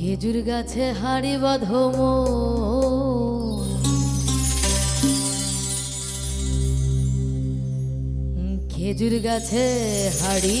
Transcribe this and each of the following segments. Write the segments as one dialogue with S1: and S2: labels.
S1: খেজুর গাছে হাড়ি বাধম খেজুর গাছে হাড়ি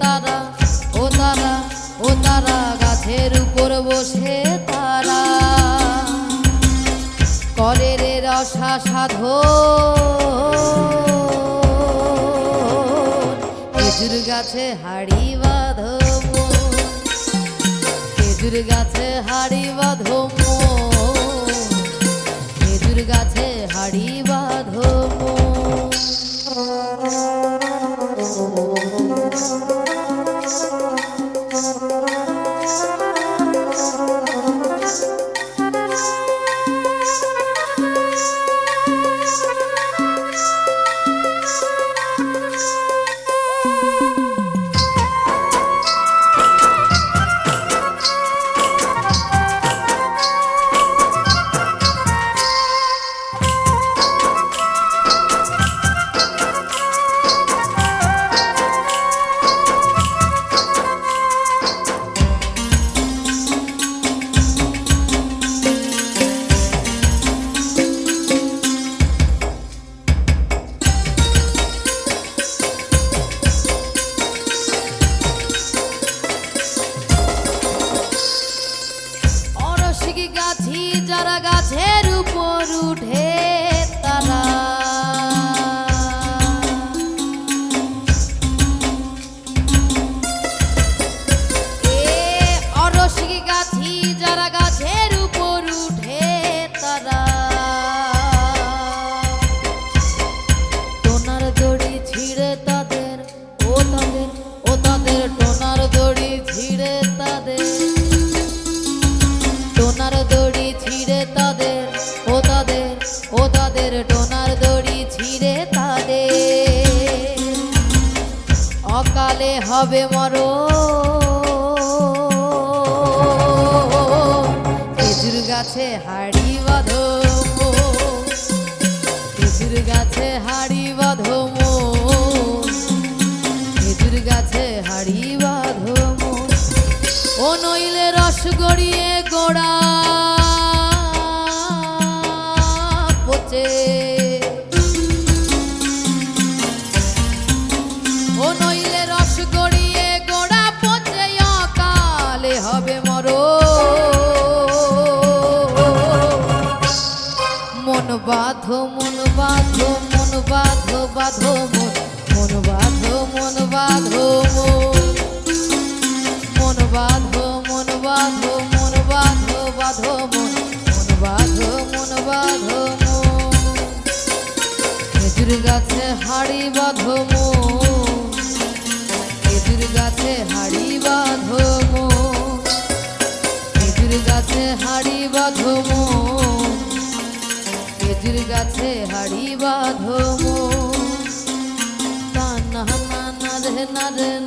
S1: তারা ও তারা ও তারা গাছের উপর বসে তারা। করে রে রসা সাধ খেজুর গাছে হাড়ি বাঁধো খেজুর গাছে হাড়ি বাঁধো খেজুর গাছে হাড়ি বাঁধো Oh, যারা গাছের উপর উঠে হবে মর খেজুর গাছে হাড়ি বাঁধো খেজুর গাছে হাড়ি বাঁধো খেজুর গাছে হাড়ি বাঁধো ও নইলে রস গড়িয়ে গোড়া পচে বাঁধো, মন বাঁধো মন বাঁধো বাঁধো মন। মন বাঁধো মন বাঁধো মন। বাঁধো মন বাঁধো মন বাঁধো বাঁধো মন। মন বাঁধো মন বাঁধো খেজুর গাছে হাড়ি বাঁধো মন। খেজুর গাছে হাড়ি বাঁধো মন। খেজুর গাছে হাড়ি বাঁধো মন তা না না না রে না রে না রে না রে না রে না তা না না না রে না রে